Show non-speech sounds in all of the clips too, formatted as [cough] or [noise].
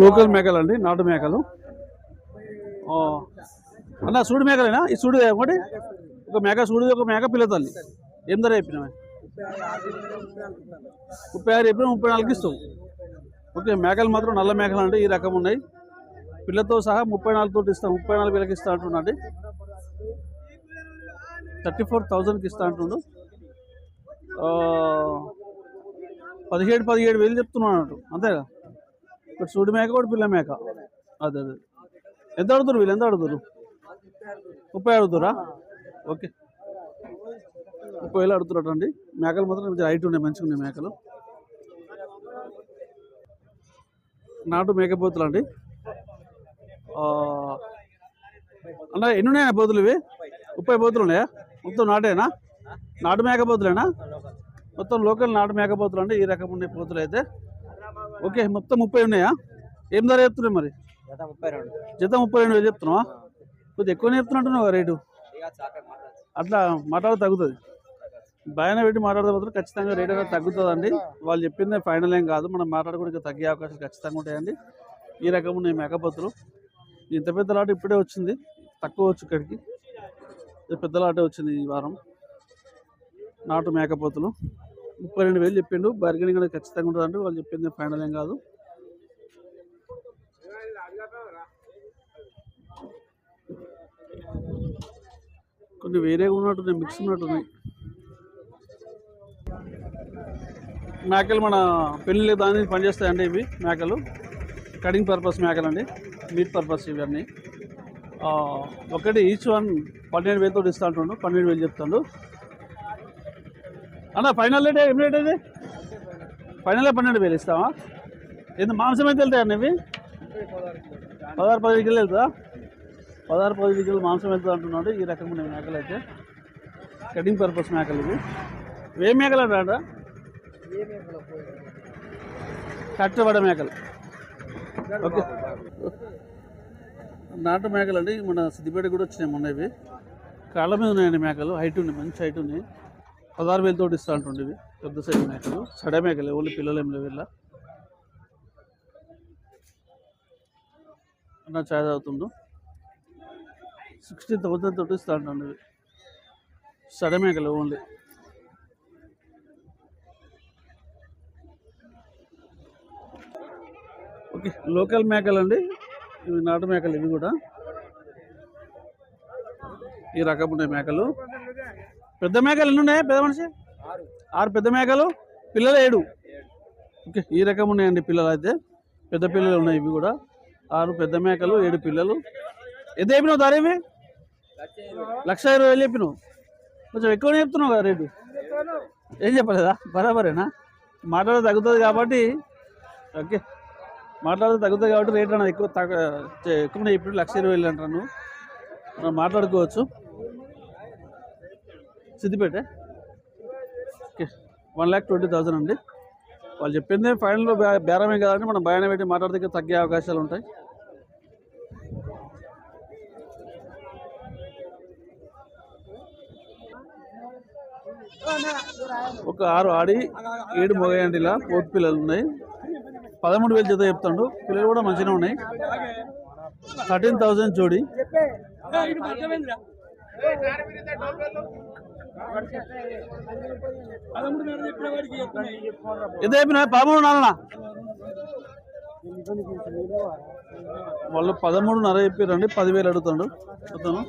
Local మేకలు అండి నాటు మేకలు అన్న సూడు మేకలేనా ఈ సూడు ఒకటి? ఒక మేక సూడు ఒక మేక పిల్ల తల్లి ఏం ధర చెప్పినా ముప్పై ఆరు చెప్పిన ముప్పై నాలుగు ఇస్తావు. ఓకే మేకలు మాత్రం నల్ల మేకలు అండి ఈ రకం ఉన్నాయి. పిల్లతో సహా ముప్పై నాలుగు ఇస్తాం ముప్పై నాలుగు వేలకి ఇస్తా అంటున్నాండి థర్టీ ఫోర్ థౌజండ్కి ఇస్తా అంటుండు. పదిహేడు పదిహేడు వేలు చెప్తున్నాను అంతేగా? ఒకటి సూడి మేక ఒకటి పిల్ల మేక. అదే అదే. ఎంత అడుగుతారు వీళ్ళు? ఎంత అడుగుతారు ముప్పై అడుగుతారా ఓకే. ముప్పై వేలు అడుగుతున్నట్టు అండి మేకలు మాత్రం హైట్ ఉన్నాయి మంచిగా ఉన్నాయి మేకలు. నాటు మేకపోతులు అండి. అన్న ఎన్ని ఉన్నాయా పోతులు ఇవి? ముప్పై పోతులు ఉన్నాయా? మొత్తం నాటేనా? నాటు మేకపోతులేనా మొత్తం లోకల్ నాటు మేకపోతులు అండి. ఈ రకం ఉన్నాయి పోతులు అయితే. ఓకే మొత్తం ముప్పై ఉన్నాయా? ఏం ధర చెప్తున్నాయి మరి? జత ముప్పై రెండు. వేలు చెప్తున్నావా? కొద్దిగా ఎక్కువనే చెప్తున్నట్టున్నావు రేటు. అట్లా మాట్లాడ తగ్గుతుంది. భయాన పెట్టి మాట్లాడితే మాత్రం ఖచ్చితంగా రేట్ అనేది తగ్గుతుందండి. వాళ్ళు చెప్పింది ఫైనల్ ఏం కాదు. మనం మాట్లాడుకోవడానికి తగ్గే అవకాశాలు ఖచ్చితంగా ఉంటాయండి. ఈ రకం ఉన్నాయి మేకపోతులు. ఇంత పెద్ద లాట ఇప్పుడే వచ్చింది. తక్కువ వచ్చు ఇక్కడికి. పెద్ద లాటే వచ్చింది ఈ వారం. నాటు మేకపోతులు. ముప్పై రెండు వేలు చెప్పిండు. బార్గెనింగ్ అనేది ఖచ్చితంగా ఉంటుందండి వాళ్ళు చెప్పింది ఫైనల్ ఏం కాదు. కొన్ని వేరేగా ఉన్నట్టున్నాయి మిక్స్ ఉన్నట్టున్నాయి. మేకలు మన పెళ్ళి దాని పనిచేస్తాయండి ఇవి మేకలు. కటింగ్ పర్పస్ మేకలు అండి. మీట్ పర్పస్ ఇవన్నీ ఒకటి ఈచ్ వన్ పన్నెండు వేలతో ఇస్తా అంటుండు. పన్నెండు వేలు చెప్తాడు. అన్న ఫైనల్ రేట్ ఏం? రేట్ అది ఫైనల్ పన్నెండు వేలు ఇస్తావా? ఏంది మాంసం అయితే వెళ్తాయి అన్న ఇవి? పదహారు పది కిలో వెళ్తుందా? పదహారు పది కిలో మాంసం వెళ్తుంది అంటున్నాడు? ఈ రకమైన మేకలు అయితే. కటింగ్ పర్పస్ మేకలు ఇవి. ఏ మేకలు అంటాడా కట్టబడ మేకలు. ఓకే. నాటు మేకలు అండి మన సిద్దిపేట కూడా వచ్చినాయి మొన్న ఇవి. కాళ్ళ మీద ఉన్నాయండి మేకలు. హైట్ ఉన్నాయి మంచి హైట్ ఉన్నాయి పదహారు వేలతో ఇస్తా ఉంటుండేవి పెద్ద సైజు మేకలు సడ మేకలు ఓన్లీ పిల్లలు ఏం లేవు ఇలా అన్న ఛాయ్ తాగుతుండు. సిక్స్టీ థౌసండ్ తోటి ఇస్తా ఉంటుండేవి సడ మేకలు ఓన్లీ. ఓకే లోకల్ మేకలు అండి. ఇవి నాటు మేకలు ఇవి కూడా. ఈ రకం ఉన్నాయి మేకలు. పెద్ద మేకలు ఎన్ని ఉన్నాయి? పెద్ద మనిషి? ఆరు. పెద్ద మేకలు పిల్లలు ఏడు? ఓకే ఈ రకం ఉన్నాయండి పిల్లలు అయితే. పెద్ద పిల్లలు ఉన్నాయి ఇవి కూడా. ఆరు పెద్ద మేకలు ఏడు పిల్లలు. ఎంత చెప్పినావు ఇవి లక్ష ఇరవై వేలు చెప్పినావు. కొంచెం ఎక్కువనే చెప్తున్నావు కదా రేటు. ఏం చెప్పలేదా? బరాబరేనా? మాట్లాడ తగ్గుతుంది కాబట్టి ఓకే. మాట్లాడితే తగ్గుతుంది కాబట్టి రేట్ అనేది ఎక్కువ తగ్గ ఎక్కువ ఇప్పుడు లక్ష ఇరవై వేలు అంటాను మనం మాట్లాడుకోవచ్చు. Siddipet? Okay one lakh twenty thousand అండి. వాళ్ళు చెప్పింది ఫైనల్ బేరమే కదండి మనం భయాన్ని పెట్టి మాట్లాడితే తగ్గే అవకాశాలు ఉంటాయి. ఒక ఆరు ఆడి ఏడు మొగయండి ఇలా. పోతు పిల్లలు ఉన్నాయి. పదమూడు వేలు చేత చెప్తాడు. పిల్లలు కూడా మంచిగా ఉన్నాయి. థర్టీన్ థౌజండ్ జోడి. ఎంత చెప్పిన పదమూడు నాన్న వాళ్ళు పదమూడున్నర చెప్పారండి పదివేలు అడుగుతాడు అతను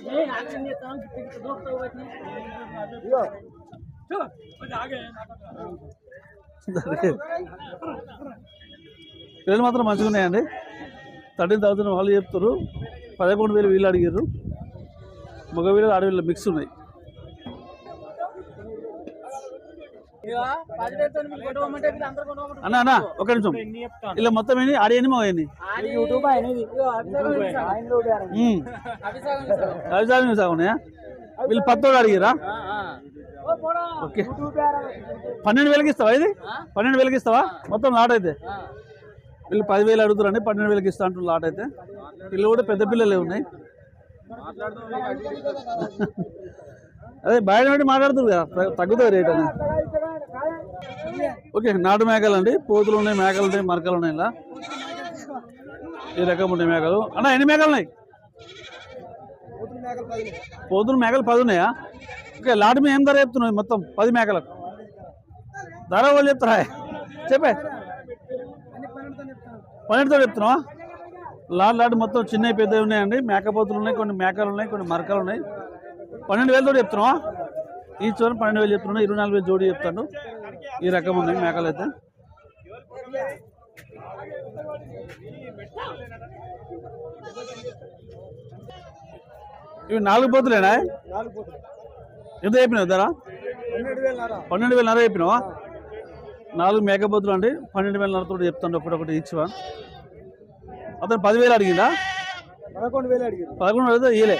పిల్లలు మాత్రం మంచిగా ఉన్నాయండి. థర్టీన్ థౌసండ్ వాళ్ళు చెప్తారు పదకొండు వేలు వీళ్ళు అడిగారు మగ వీళ్ళు ఆడవీళ్ళు మిక్స్ ఉన్నాయి. అన్న అన్న ఒక నిమిషం. ఇలా మొత్తం ఏంటి ఆడి ఎన్ని ఎన్ని? ఉమ్. అవి సాగు వీళ్ళు పత్తోడు అడిగిరా ఓకే. పన్నెండు వేలకి ఇస్తావా ఇది? పన్నెండు వేలకి ఇస్తావా? మొత్తం లాట్ అయితే. వీళ్ళు పదివేలు అడుగుతారండి పన్నెండు వేలకి ఇస్తా అంటారు లాట్ అయితే. వీళ్ళు కూడా పెద్ద పిల్లలే ఉన్నాయి. [laughs] అదే బయట పెట్టి మాట్లాడుతుంది కదా తగ్గుతుంది రేట్ అని ఓకే నాటు మేకలు అండి. పోతులు ఉన్నాయి మేకలు ఉన్నాయి మరకలు ఉన్నాయి ఇలా. ఈ రకం ఉన్నాయి మేకలు. అన్న ఎన్ని మేకలు ఉన్నాయి? పోతులు మేకలు పది ఉన్నాయా? ఓకే లాటు మీ ఏం ధర చెప్తున్నావు మొత్తం? పది మేకలకు. ధర వాళ్ళు చెప్తారా? చెప్పే. పన్నెండుతో చెప్తున్నావా? లాడ్ లాడ్ మొత్తం చిన్నవి పెద్దవి ఉన్నాయండి. మేకపోతులు ఉన్నాయి కొన్ని మేకలు ఉన్నాయి కొన్ని మరకలు ఉన్నాయి. పన్నెండు వేలతో చెప్తున్నావా? ఈ చూడండి పన్నెండు వేలు చెప్తున్నా ఇరవై నాలుగు వేలు జోడి చెప్తాను. ఈ రకం ఉన్నాయి మేకలు అయితే. ఇవి నాలుగు పోతులేనా? ఎంత చెప్పినావు ధర? పన్నెండు వేల నర చెప్పినావా? నాలుగు మేకపోతులు అండి పన్నెండు వేల నరతో చెప్తాను ఒకటి ఒకటి ఇచ్చివా? అతను పదివేలు అడిగిందా? పదకొండు వేలు అడిగారు పదకొండు అడిగితే ఇయలే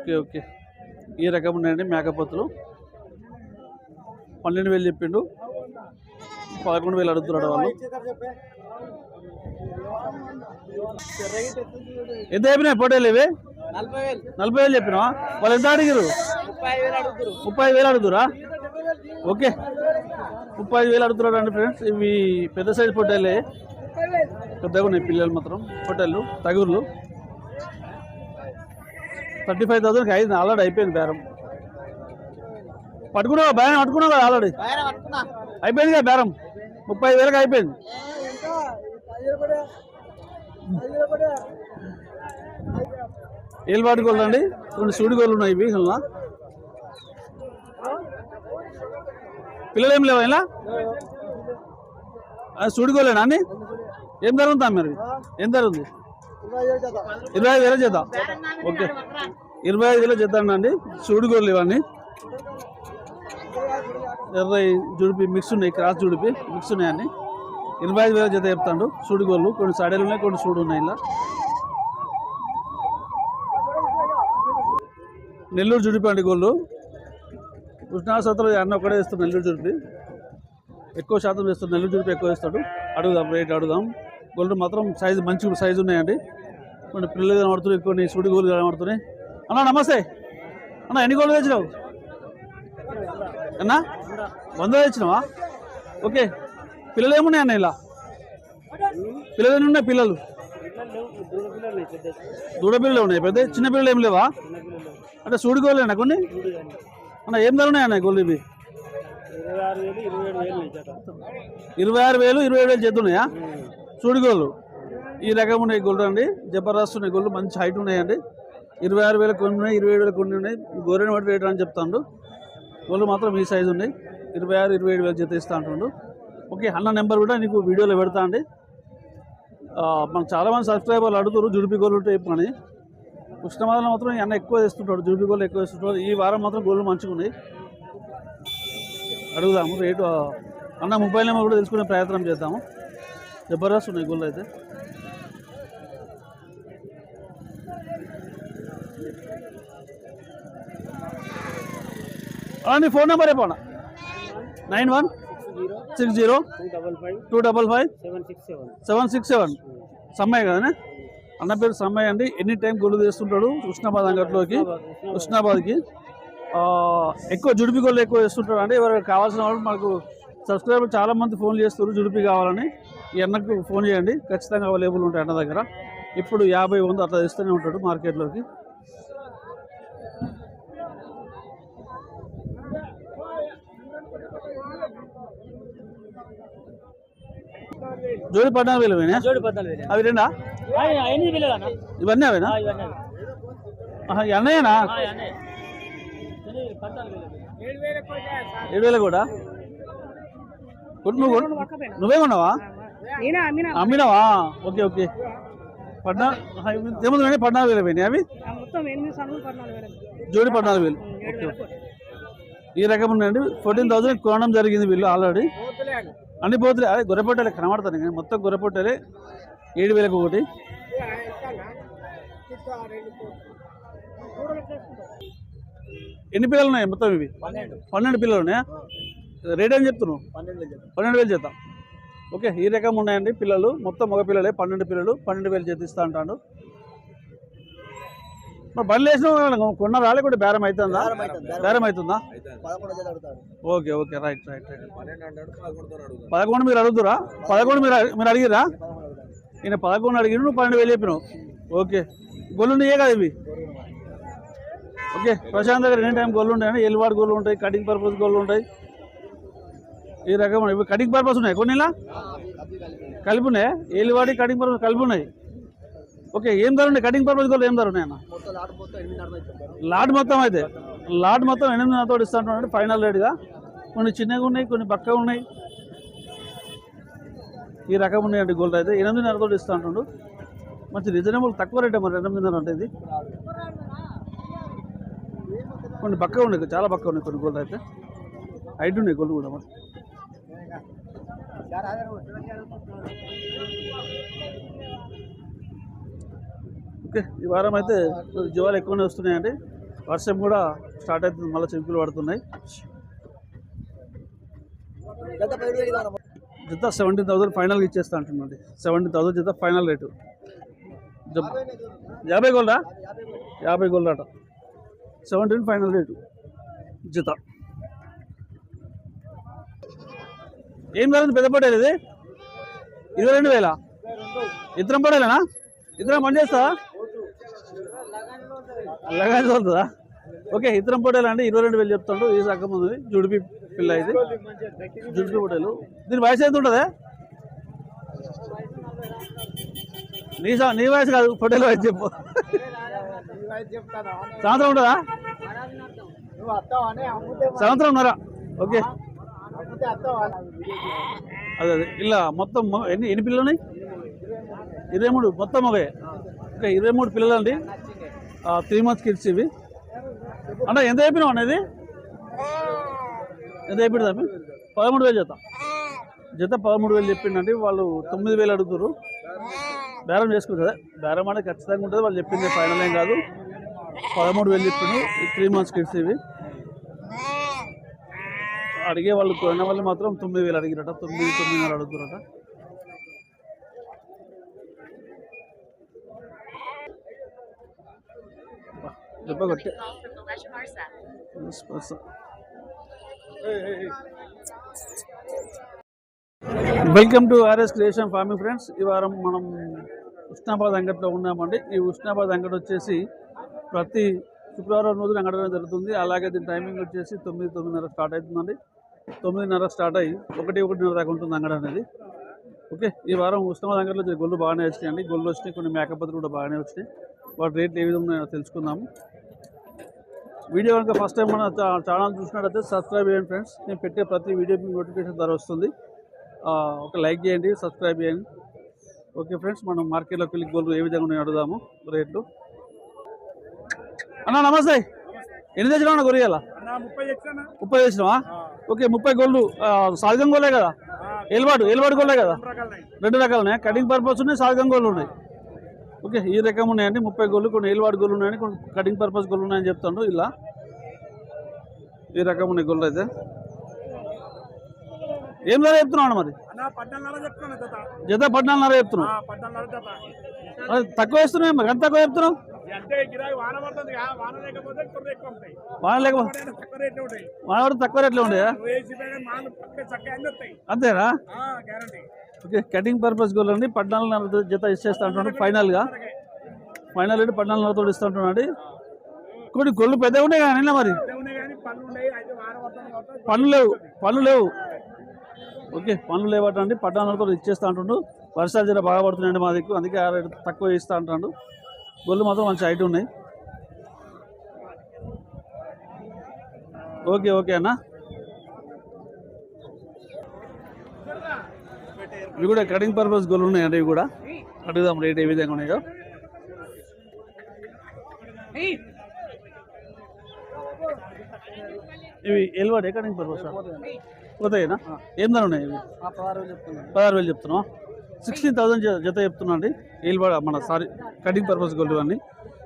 ఓకే ఓకే. ఈ రకం ఉన్నాయండి మేకపోతులు పన్నెండు వేలు చెప్పిండు. పదకొండు వేలు అడుగుతున్నాడు వాళ్ళు. ఎంత చెప్పినాయి పోటీలు ఇవి? నలభై వేలు. చెప్పినావా? వాళ్ళు ఎంత అడిగారు ముప్పై ఐదు వేలు అడుగుతురా ఓకే. ముప్పై ఐదు వేలు అడుగుతున్నాడు అండి ఫ్రెండ్స్. ఇవి పెద్ద సైజు పొట్టేలే పెద్దగా ఉన్నాయి పిల్లలు మాత్రం. పొట్టేళ్ళు తగుర్లు. థర్టీ ఫైవ్ థౌసండ్కి అయింది ఆల్రెడీ అయిపోయింది బేరం. పట్టుకున్నావా? బేరం పట్టుకున్నావు కదా ఆల్రెడీ? అయిపోయింది కదా బేరం? ముప్పై ఐదు వేలకు అయిపోయింది. ఏలుబాటు గోళ్ళు అండి? కొన్ని సూడి గోళ్ళు ఉన్నాయి ఇవి ఇలా పిల్లలు ఏం లేవా ఇలా? సూడి గోళ్ళేనా అన్ని ఏం ఉందా మీరు? ఏం ఉంది? ఇరవై ఐదు వేల చేద్దాం ఓకే. ఇరవై ఐదు వేల చేద్దాం అండి చూడుగోళ్ళు ఇవన్నీ. ఎర్ర జుడిపి మిక్స్ ఉన్నాయి క్రాస్ జుడిపి మిక్స్ ఉన్నాయండి ఇరవై ఐదు వేల చేత చెప్తాడు. చూడుగోళ్ళు కొన్ని సడేలు ఉన్నాయి కొన్ని సూడు ఉన్నాయి ఇలా. నెల్లూరు జుడిపి అండి గోళ్ళు. కృష్ణాసత్రం అన్న ఒకటే ఇస్తాడు నెల్లూరు జుడిపి. ఎక్కువ శాతం వేస్తాడు నెల్లూరు జుడిపి ఎక్కువ వేస్తాడు. అడుగుదాం రేట్ అడుగుదాం. గోల్డ్ మాత్రం సైజు మంచి సైజు ఉన్నాయండి. కొన్ని పిల్లలు కనబడుతున్నాయి కొన్ని సుడి గోళ్ళు కనబడుతున్నాయి. అన్న నమస్తే. అన్న ఎన్ని గోళ్ళు తెచ్చినావు? అన్నా వంద తెచ్చినావా? ఓకే. పిల్లలు ఏమున్నాయి అన్న ఇలా? పిల్లలు ఎన్ని ఉన్నాయి పిల్లలు? దూడ పిల్లలు ఉన్నాయి పెద్ద చిన్న పిల్లలు ఏం లేవా? అంటే సూడి గోళ్ళేనా కొన్ని? అన్న ఏం ధర ఉన్నాయి అన్న గోళ్ళు ఇవి? ఇరవై ఆరు వేలు ఇరవై ఏడు వేలు చేతున్నాయా సూడి గోళ్ళు. ఈ రకం ఉన్నాయి గుళ్ళు అండి. జబర్దస్త్ ఉన్నాయి గుళ్ళు మంచి హైట్ ఉన్నాయండి. ఇరవై ఆరు వేల కొన్ని ఉన్నాయి ఇరవై ఏడు వేలు కొన్ని ఉన్నాయి. గోరెని బట్టి రేట్ అని చెప్తాడు. గుళ్ళు మాత్రం ఈ సైజు ఉన్నాయి. ఇరవై ఆరు ఇరవై ఏడు వేలు జత ఇస్తా అంటుండు. ఓకే అన్న నెంబర్ కూడా నీకు వీడియోలో పెడతా అండి. మనం మనకు చాలామంది సబ్స్క్రైబర్లు అడుగుతారు జుడిపి గోళ్ళు టైప్ అని కృష్ణమాదలో మాత్రం ఈ అన్న ఎక్కువ తెస్తుంటాడు జుడిపి గోళ్ళు ఎక్కువ తెస్తుంటాడు ఈ వారం మాత్రం గోళ్ళు మంచిగా ఉన్నాయి. అడుగుదాము రేటు అన్న మొబైల్ నెంబర్ కూడా తెలుసుకునే ప్రయత్నం చేద్దాము. జబర్దస్త్ ఉన్నాయి గోల్డ్ అయితే. ఆ, ఫోన్ నెంబర్ చెప్పండి nine one six zero two double five seven six seven. Sammaiah కదనే అన్న పేరు సమ్మయ్య అండి. ఎనీ టైం గొల్లు చేస్తుంటాడు? కృష్ణాబాద్ అంగట్లోకి కృష్ణాబాద్కి. ఎక్కువ జుడిపి గొల్లు ఎక్కువ చేస్తుంటాడు అండి ఎవరికి కావాల్సిన వాళ్ళు మనకు సబ్స్క్రైబర్ చాలామంది ఫోన్ చేస్తారు జుడిపి కావాలని. ఈ అన్నకు ఫోన్ చేయండి. ఖచ్చితంగా అవైలబుల్ ఉంటాయి అన్న దగ్గర. ఇప్పుడు యాభై వంద అట్లా ఇస్తూనే ఉంటాడు మార్కెట్లోకి. జోడి పద్నాలుగు వేలు పోయినాయా? జోడి పద్నాలుగు వేలు. అవి రెండా? ఎనిమిది వేలు అన్న ఇవన్నీ అవేనా? అన్నయ్యనా? ఏడు వేలు కూడా? నువ్వు కొట్టు. నువ్వే కొన్నావా? నేనే అమ్మిన? అమ్మినావా? Okay okay. పద్నాలుగు ఏముంది కానీ పద్నాలుగు వేలు పోయినాయి అవి? జోడి పద్నాలుగు వేలు. ఓకే ఈ రకం ఉన్నాయండి. ఫోర్టీన్ థౌసండ్ కొనడం జరిగింది వీళ్ళు ఆల్రెడీ అన్ని పోతులే. అదే గొర్రెపొట్టలే కనబడతాను కానీ మొత్తం గొర్రెపొట్టలే. ఏడు వేలకు ఒకటి. ఎన్ని పిల్లలు ఉన్నాయి మొత్తం ఇవి? పన్నెండు. పిల్లలు ఉన్నాయా? రేట్ ఏం చెప్తున్నావు? పన్నెండు వేలు పన్నెండు వేలు చేద్దాం ఓకే ఈ రకం ఉన్నాయండి పిల్లలు. మొత్తం మగ పిల్లలే పన్నెండు పిల్లలు. పన్నెండు వేలు చేతి ఇస్తా అంటాడు. మరి బండ్లు వేసిన కొన్న రాలే కూడా బేరం అవుతుందా? బేరం అవుతుందా okay okay right right right. పదకొండు మీరు అడుగుతురా? పదకొండు మీరు అడి- మీరు అడిగిరా ఈయన పదకొండు అడిగిన నువ్వు పన్నెండు వేలు చెప్పినావు. ఓకే. గొల్లు ఉన్నాయే కదా ఇవి? ఓకే ప్రశాంత్ దగ్గర ఎనీ టైం గొల్లు ఉంటాయి ఎల్వాడ్ గొల్లు ఉంటాయి కటింగ్ పర్పస్ గొల్లు ఉంటాయి. ఈ రకం ఇవి కటింగ్ పర్పస్ ఉన్నాయి కొన్ని ఇలా కలిపి ఉన్నాయి. ఏలివాడి కటింగ్ పర్పస్ కలిపి ఉన్నాయి. ఓకే ఏం ధర ఉన్నాయి కటింగ్ పర్పస్ గొల్లు ఏం ధర ఉన్నాయి అన్న? మొత్తం లాట్ అయితే లాట్ మొత్తం ఎనిమిదిన్నరతో ఇస్తాంటున్నాడు ఫైనల్ రేట్గా. కొన్ని చిన్నగా ఉన్నాయి కొన్ని పక్కగా ఉన్నాయి. ఈ రకం ఉన్నాయండి గోల్డ్ అయితే. ఎనిమిదిన్నరతో ఇస్తా అంటుండు మంచి రీజనబుల్ తక్కువ రేటే మరి ఎనిమిదిన్నర అంటే ఇది. కొన్ని పక్కగా ఉన్నాయి చాలా పక్కగా ఉన్నాయి కొన్ని గోల్డ్ అయితే. హైట్ ఉన్నాయి గోల్డ్ కూడా మరి. ఓకే ఈ వారం అయితే జీవాలు ఎక్కువనే వస్తున్నాయండి. వర్షం కూడా స్టార్ట్ అవుతుంది మళ్ళీ చినుకులు పడుతున్నాయి. జత సెవెంటీన్ థౌసండ్ ఫైనల్గా ఇచ్చేస్తా అంటున్నాండి. సెవెంటీన్ థౌసండ్ జత ఫైనల్ రేటు యాభై గోల్డా? యాభై గోల్డ్ అట సెవెంటీన్ ఫైనల్ రేటు జత. ఏం కాదు పెద్ద పడేది ఇది? ఇరవై రెండు వేల? ఇద్దరం పడేలేనా ఇద్దరం పని అలాగే లగాని చదువుతుందా ఓకే ఇతరం పొడేలు అండి ఇరవై రెండు వేలు చెప్తాడు. ఈ రకం ఉంది జుడిపి పిల్ల ఇది. జుడిపి పొడేలు దీని వయసు ఎంత ఉంటుందా? నీ నీ వయసు కాదు పొట్టేలు వయసు చెప్పు. సంవత్సరం ఉంటుందా? సంవత్సరం ఉన్నారా ఓకే. అదే అదే. ఇలా మొత్తం ఎన్ని ఎన్ని పిల్లలు ఉన్నాయి? ఇరవై మూడు. మొత్తం ఒకే ఓకే ఇరవై మూడు పిల్లలు అండి త్రీ మంత్స్ కిడ్స్ ఇవి. అంటే ఎంత చెప్పినావు అనేది ఎంత అయిపోయింది పదమూడు వేలు జత జత పదమూడు వేలు చెప్పిండండి వాళ్ళు తొమ్మిది వేలు అడుగుతారు బేరం చేసుకుంటుంది బేరం అంటే ఖచ్చితంగా ఉంటుంది వాళ్ళు చెప్పింది ఫైనల్ ఏం కాదు. పదమూడు వేలు చెప్పిండు త్రీ మంత్స్ కిడ్స్ ఇవి. అడిగే వాళ్ళు కొన్న వాళ్ళు మాత్రం తొమ్మిది వేలు అడిగిరట తొమ్మిది తొమ్మిది వేలు అడుగుతారట దెబ్బ కొట్టే welcome to RS creation farming friends ఈ వారం మనం ఉష్ణాబాద్ అంగట్లో ఉన్నామండి. ఈ ఉష్ణాబాద్ అంగడి వచ్చేసి ప్రతి శుక్రవారం రోజున అంగడి జరుగుతుంది. అలాగే దీని టైమింగ్ వచ్చేసి తొమ్మిది తొమ్మిదిన్నర స్టార్ట్ అవుతుందండి. తొమ్మిదిన్నర స్టార్ట్ అయ్యి ఒకటి ఒకటిన్నర దాకా ఉంటుంది అంగడ అనేది. ఓకే ఈ వారం ఉష్ణాబాద్ అంగడిలో గొల్లు బాగానే వచ్చినాయండి. గొల్లు వచ్చినాయి కొన్ని మేకపోతులు కూడా బాగానే వచ్చినాయి. వాటి రేట్లు ఏ విధంగా ఉన్నాయో తెలుసుకుందాము. వీడియో కనుక ఫస్ట్ టైం మన ఛానల్ చూసినట్టయితే సబ్స్క్రైబ్ చేయండి ఫ్రెండ్స్ నేను పెట్టే ప్రతి వీడియో మీకు నోటిఫికేషన్ ద్వారా వస్తుంది. ఒక లైక్ చేయండి సబ్స్క్రైబ్ చేయండి. ఓకే ఫ్రెండ్స్ మనం మార్కెట్లోకి వెళ్ళి గోల్డ్ ఏ విధంగా ఉన్నాయో అడుగుదాము రేట్లు. అన్న నమస్తే. ఎన్ని తెచ్చినావు గొరియాల ముప్పై తెచ్చినావా? ఓకే ముప్పై గోల్డ్ సాధకం గోలే కదా? ఎల్బాడు ఎల్బాడు గోలే కదా? రెండు రకాలు ఉన్నాయి కటింగ్ పర్పస్ ఉన్నాయి సాధకం గోళ్ళు ఉన్నాయి. ఓకే ఈ రకం ఉన్నాయండి. ముప్పై గోళ్ళు కొన్ని ఏలువాడు గోళ్ళు ఉన్నాయని కొన్ని కటింగ్ పర్పస్ గోళ్ళు ఉన్నాయని చెప్తాను ఇలా. ఈ రకం ఉన్నాయి గోళ్ళు అయితే. ఏం ధర చెప్తున్నావు మరి? జత. పద్నాలుగున్నర చెప్తున్నావు? తక్కువ వేస్తున్నావు మరి ఎంత తక్కువ చెప్తున్నావు? వాన లేకపోతే తక్కువ రేట్లు వస్తాయి. అంతేనా? ఓకే కటింగ్ పర్పస్ గోల్ అండి. పద్నాలుగున్నర జత ఇచ్చేస్తా అంటున్నాడు ఫైనల్గా. ఫైనల్ రేటు పద్నాలుగున్నరతో ఇస్తా అంటున్నాడు కొన్ని గొల్లు పెద్దగా ఉన్నాయి కానీ మరి? పనులు లేవు పనులు లేవు. ఓకే పనులు లేవటండి అండి. పద్నాలుగుతో ఇచ్చేస్తా అంటుండు వర్షాలు జర బాగా పడుతున్నాయండి మా దిక్కు. అందుకే ఆ రేటు తక్కువ ఇస్తా అంటాడు గొల్లు మాత్రం మంచి హైట్ ఉన్నాయి. ఓకే ఓకే అన్నా. ఇవి కూడా కటింగ్ పర్పస్ గొల్లు ఉన్నాయండి ఇవి కూడా. అడుగుదాం రేట్ ఏ విధంగా ఉన్నాయో. ఇవి ఎల్వాడు కటింగ్ పర్పస్ పోతాయినా? ఏం ధర ఉన్నాయి ఇవి? పదహారు పదహారు వేలు చెప్తున్నాం సిక్స్టీన్ థౌసండ్ జత చెప్తున్నా అండి. ఏల్వాడ మన సారీ కటింగ్ పర్పస్ గోల్డ్ ఇవన్నీ.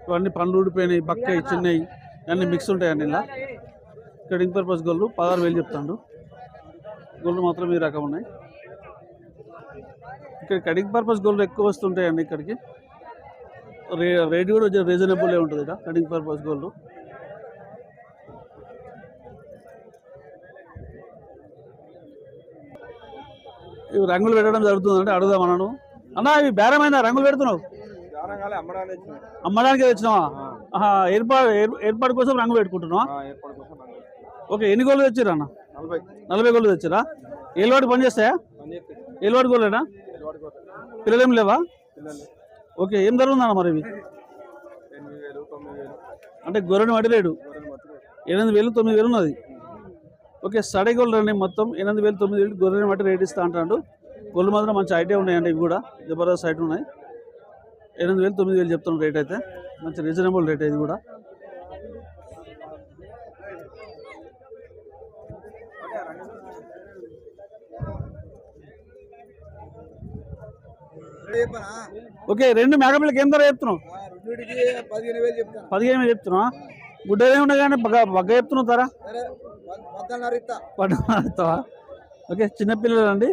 ఇవన్నీ పండ్లు ఊడిపోయినాయి బక్కయి చిన్నవి అన్నీ మిక్స్ ఉంటాయండి ఇలా కటింగ్ పర్పస్ గోల్డ్ పదహారు వేలు చెప్తాడు. గోల్డ్ మాత్రం ఈ రకం ఉన్నాయి. ఇక్కడ కటింగ్ పర్పస్ గోల్డ్ ఎక్కువ వస్తుంటాయండి ఇక్కడికి. రే రేట్ కూడా రీజనబుల్ ఉంటుంది ఇక్కడ కటింగ్ పర్పస్ గోల్డ్. ఇవి రంగులు పెట్టడం జరుగుతుందంటే అడుగుదాం అన్నాను. అన్న ఇవి బేరమైందా? రంగులు పెడుతున్నావు? అమ్మడానికి తెచ్చినావా? ఏర్పాటు ఏర్- ఏర్పాటు కోసం రంగు పెట్టుకుంటున్నావా. ఓకే ఎన్ని గోళ్ళు తెచ్చిరా అన్న? నలభై. గోళ్ళు తెచ్చిరా ఏలువాడి పని చేస్తాయా పని చేస్తే ఏలువాడి గోళ్ళేనా పిల్లలు లేవా? ఓకే ఏం జరుగుతుందన్న మరి ఇవి? అంటే గొర్రెని వడి రేటు గొర్రెలు మొత్తం ఎనిమిది వేలు తొమ్మిది వేలు ఉన్నది. ఓకే సడే గోళ్ళు రండి మొత్తం. ఎనిమిది వేలు తొమ్మిది వేలు గొర్రెని బట్టి రేట్ ఇస్తా అంటాడు గోళ్ళు మాత్రం మంచి ఐటీ ఉన్నాయండి ఇవి కూడా. జబర్దస్త్ ఐటీ ఉన్నాయి. ఎనిమిది వేలు తొమ్మిది వేలు చెప్తున్నాం రేట్ అయితే. మంచి రీజనబుల్ రేట్ ఇది కూడా. ఓకే రెండు మేకపిల్లకి ఏం ధర చెప్తున్నావు? రెండింటికి పదిహేను వేలు చెప్తున్నావా? గుడ్డలే ఉన్నాయి కానీ బగ్గ బగ్గ చెప్తున్నావు ధర? సరే పద్నాలుగు ఇస్తా. పట్టుతావా ఓకే చిన్నపిల్లలు అండి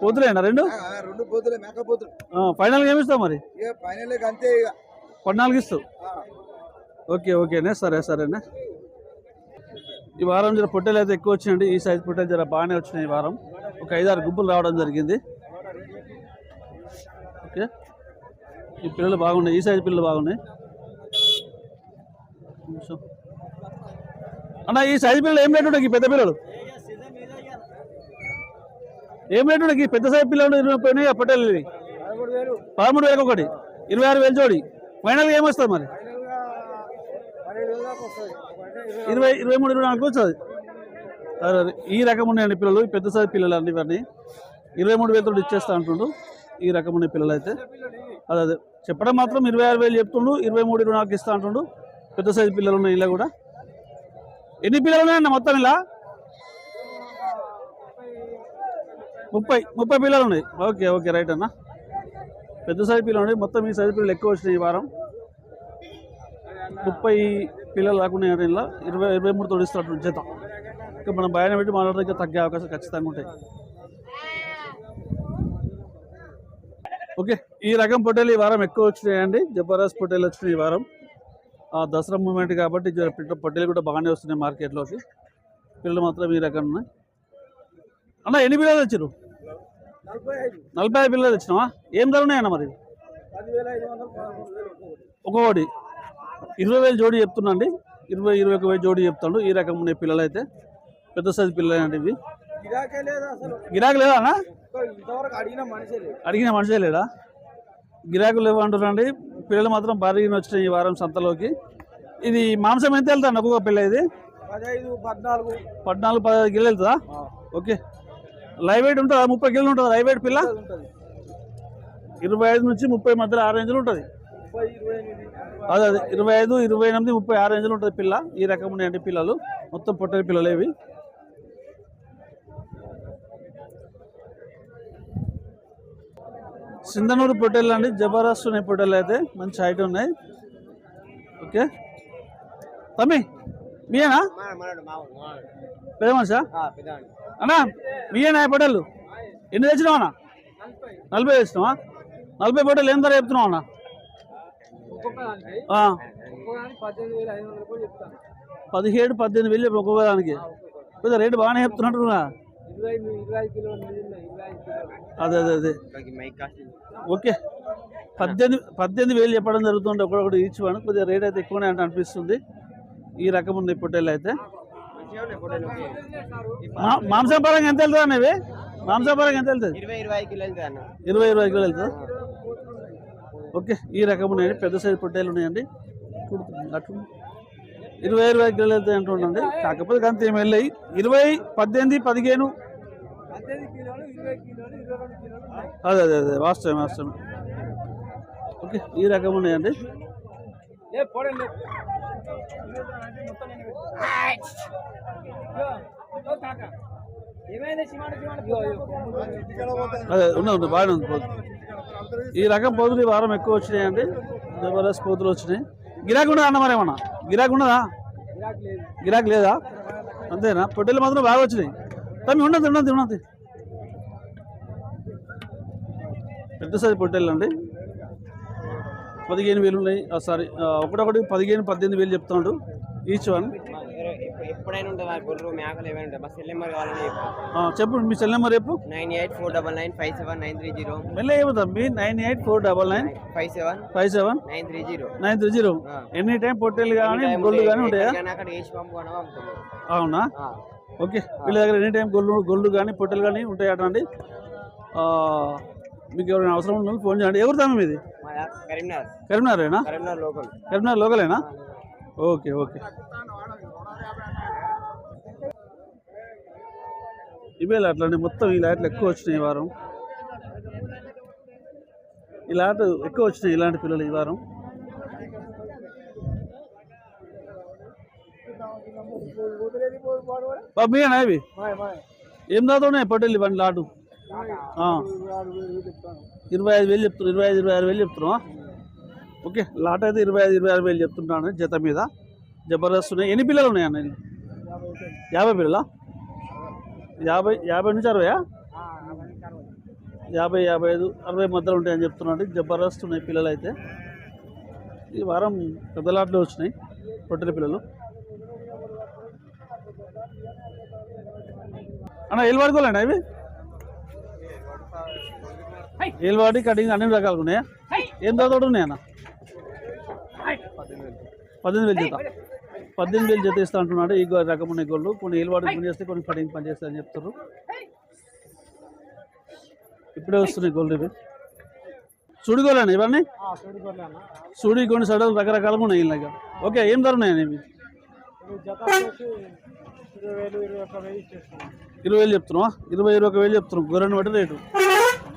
పోతులేనా రెండు? రెండు పోతులే మేక పోతులు. ఫైనల్గా ఏమి ఇస్తావు మరి? ఫైనల్ అంతే ఇక. పద్నాలుగు ఇస్తావు. ఓకే ఓకేనే సరే సరేనే. ఈ వారం జర పొట్టేలు అయితే ఎక్కువ వచ్చినాయండి. ఈ సైజ్ పొట్టేలు జర బాగానే వచ్చినాయి ఈ వారం. ఒక ఐదారు గుంపులు రావడం జరిగింది. ఓకే. ఈ పిల్లలు బాగున్నాయి. ఈ సైజు పిల్లలు బాగున్నాయి. అన్న ఈ సైజు పిల్లలు ఏం రేటు ఉన్నాయి? ఈ పెద్ద పిల్లలు? ఏం రేటు ఉన్నాయి? ఈ పెద్ద సైజు పిల్లలు ఇరవై పోయినాయి ఆ పదమూడు వేలు వేలకు ఒకటి. ఇరవై ఆరు వేలు జోడి. ఫైనల్గా ఏమొస్తుంది మరి? ఇరవై ఇరవై మూడు ఇరవై నాలుగు వచ్చేది అదే ఈ రకం ఉన్నాయండి పిల్లలు పెద్ద సైజు పిల్లలు అండి ఇవన్నీ. ఇరవై మూడు వేలతో ఇచ్చేస్తా అంటుండు. ఈ రకమైన పిల్లలు అయితే అదే అదే. చెప్పడం మాత్రం ఇరవై ఆరు వేలు చెప్తుండు ఇరవై మూడు ఇరవై నాలుగు ఇస్తా అంటుండు. పెద్ద సైజు పిల్లలు ఉన్నాయి ఇలా కూడా. ఎన్ని పిల్లలు ఉన్నాయన్న మొత్తం ఇలా? ముప్పై ముప్పై పిల్లలు ఉన్నాయి. ఓకే ఓకే రైట్ అన్న. పెద్ద సైజు పిల్లలు ఉన్నాయి. మొత్తం ఈ సైజు పిల్లలు ఎక్కువ వచ్చినాయి ఈ వారం. ముప్పై పిల్లలు రాకుండా ఇలా. ఇరవై ఇరవై మూడు తోడిస్తున్నట్టు జీతం. ఇంకా మనం భయాన్ని పెట్టి మాట్లాడడానికి తగ్గే అవకాశం ఖచ్చితంగా ఉంటాయి. ఓకే ఈ రకం పొట్టేలు ఈ వారం ఎక్కువ వచ్చినాయండి. జబర్దస్త్ పొట్టేలు వచ్చినాయి ఈ వారం. ఆ దసరా మూమెంట్ కాబట్టి పొట్టేలు కూడా బాగానే వస్తున్నాయి మార్కెట్లోకి. పిల్లలు మాత్రం ఈ రకం ఉన్నాయి. అన్న ఎన్ని పిల్లలు తెచ్చారు నలభై ఐదు. పిల్లలు తెచ్చినావా? ఏం ధర ఉన్నాయన్న మరి? పదివేల ఐదు వేలు ఒక్కొక్కటి. ఇరవై వేలు జోడి చెప్తున్నాండి ఇరవై ఇరవై ఒక వేలు జోడి చెప్తాడు. ఈ రకం ఉన్నాయి పిల్లలు అయితే పెద్ద సైజు పిల్లలు అండి ఇవి. గిరాకే లేదు అన్న? అడిగిన మనిషి లేదు. లేడా? గిరాకులు లేవు అంటున్నాండి పిల్లలు మాత్రం భారీగా వచ్చినాయి ఈ వారం సంతలోకి. ఇది మాంసం ఎంత వెళ్తాను ఒక్కొక్క పిల్ల ఇది? పద్నాలుగు. పద్నాలుగు పదహైదు కిలో వెళ్తుందా? ఓకే. లైవ్ వెయిట్ ఉంటుందా? ముప్పై కిలోలు ఉంటుందా లైవ్ వెయిట్ పిల్ల? ఇరవై ఐదు నుంచి ముప్పై మధ్యలో ఆ రేంజ్లో ఉంటుంది. అదే అదే. ఇరవై ఐదు ఇరవై ఎనిమిది ముప్పై ఆరు రేంజ్లో ఉంటుంది పిల్ల. ఈ రకం ఉన్నాయండి పిల్లలు. మొత్తం పొట్టేలు పిల్లలు ఇవి సింధనూరు పొట్టేళ్ళు అండి. జబర్దస్త్ ఉన్నాయి పొట్టేళ్ళు అయితే. మంచి హైట్ ఉన్నాయి. ఓకే. తమ్మి మీయేనా? పెద్ద మనిషా అన్నా మీయేనా పొట్టేళ్ళు ఎన్ని తెచ్చినావు అన్న? నలభై తెచ్చినావా? నలభై పొట్టేలు ఏం ధర చెప్తున్నావు అన్న? పదిహేడు పద్దెనిమిది వేలు చెప్పు ఒక్కొక్క దానికి రేటు బాగానే చెప్తున్నట్టు అదే అదే అదే. ఓకే. పద్దెనిమిది పద్దెనిమిది వేలు చెప్పడం జరుగుతుంది ఒకడొకటి ఈచ్ వన్ కొద్దిగా రేట్ అయితే ఎక్కువనే అంటే అనిపిస్తుంది. ఈ రకం ఉంది పొట్టేళ్ళు అయితే. మాంసం పరంగా ఎంత వెళ్తుంది అన్నవి మాంసం పరంగా ఎంత వెళ్తుంది ఇరవై ఇరవై కిలో వెళ్తుందా ఓకే ఈ రకం ఉన్నాయండి పెద్ద సైజు పొట్టేలు ఉన్నాయండి. అటు ఇరవై ఇరవై కిలోలు వెళ్తాయి అంటుండండి కాకపోతే అంత ఏమి వెళ్ళాయి. ఇరవై పద్దెనిమిది పదిహేను. అదే అదే అదే వాస్తవం వాస్తవం ఓకే ఈ రకం ఉన్నాయండి. ఏ పోడండి. ఏమైంది సిమాడు అదే ఉన్నది ఉంది బాగానే ఉంది పోతు ఈ రకం పోతులు ఈ వారం ఎక్కువ వచ్చినాయండి. జబర్దస్త్ పోతులు వచ్చినాయి. గిరాకీ ఉండదా అన్న మరేమన్నా గిరాకీ ఉండదా గిరాకీ లేదా? అంతేనా? పొట్టెలు మాత్రం బాగా వచ్చినాయి. తమ్మి ఉన్నది ఉండదు ఉన్నది. పెద్ద సైజు పొట్టెళ్ళు అండి. పదిహేను వేలు ఉన్నాయి. సారీ ఒకటొకటి పదిహేను పద్దెనిమిది వేలు చెప్తున్నాడు. ఈచ్ వన్ ఎప్పుడైనా ఉంటుంది గొర్రెలు మేకలు ఏమైనా ఉంటాయి మా సెల్ నెంబర్ కావాలని చెప్పు. మీ సెల్ నెంబర్ చెప్పు. Nine eight four double nine five seven nine three zero. మెల్ల ఏమో తమ్మి. Nine eight four double nine five seven five seven nine three zero. Nine three zero. Any time పొట్టేలు కానీ గొల్లు కానీ ఉంటాయా? అక్కడ వేసి పంపు అని పంపుతుంది అవునా. ఓకే. వీళ్ళ దగ్గర ఎనీ టైం గొల్లు గొల్లు కానీ పొట్టెలు కానీ ఉంటాయట అండి మీకు ఎవరైనా అవసరం ఉన్న ఫోన్ చేయండి. ఎవరు తమ్మి మీది? మా కరీంనగర్. కరీంనగరేనా? Karimnagar local. Karimnagar లోకలేనా? Okay okay. ఇవే అట్లండి మొత్తం ఈ లాట్లు ఎక్కువ వచ్చినాయి ఈ వారం. ఈ లాట్ ఎక్కువ వచ్చినాయి ఇలాంటి పిల్లలు ఈ వారం. మీనా ఇవి ఏం దాకా ఉన్నాయి పట్టేళ్ళు లాటు ఇరవై ఐదు వేలు చెప్తున్నా ఇరవై ఐదు ఇరవై ఆరు వేలు చెప్తున్నావా? ఓకే లాట్ అయితే ఇరవై ఐదు ఇరవై ఆరు వేలు చెప్తున్నాను జత మీద. జబర్దస్త్ ఉన్నాయి. ఎన్ని పిల్లలు ఉన్నాయి అన్న యాభై పిల్లలా? యాభై యాభై నుంచి అరవయా? యాభై యాభై ఐదు అరవై మధ్యలో ఉంటాయని చెప్తున్నాడు. జబర్దస్త్ ఉన్నాయి పిల్లలు అయితే ఈ వారం పెద్ద లాట్లో వచ్చినాయి పొట్టెల పిల్లలు. అన్న ఏళ్ళు పడుకోలేండి అవి? ఏలువాడి కటింగ్ అన్ని రకాలు ఉన్నాయా? ఏం తోట ఉన్నాయా అన్న పద్దెనిమిది వేలు పద్దెనిమిది వేలు జత ఇస్తా అంటున్నాడు. ఈ రకం ఉన్నాయి గోళ్ళు. కొన్ని ఏలువాడి పని చేస్తే కొన్ని కటింగ్ పని చేస్తాయి అని చెప్తారు ఇప్పుడే వస్తున్నాయి గోల్డ్ ఇవి. సుడిగోలేనా ఇవన్నీ? సుడి కొన్ని సడలు రకరకాలుగా ఉన్నాయి ఇలాగ ఓకే ఏం ధర ఉన్నాయని ఇవి? ఇరవై వేలు చెప్తున్నావా? ఇరవై ఇరవై ఒక వేలు చెప్తున్నాం గొర్రెని బట్టి రేటు.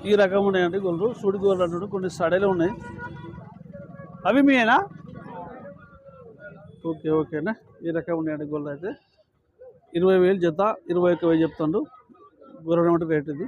ఈ రకం ఉన్నాయండి గొర్రెలు సుడి గొర్రెలు అంటాడు కొన్ని సడలు ఉన్నాయి. అవి మీయేనా? ఓకే ఓకేనా? ఈ రకం ఉన్నాయండి గొర్రెలు అయితే. ఇరవై వేలు జత ఇరవై ఒక్క వేలు చెప్తాడు గొర్రెని రేట్ రేటు ఇది.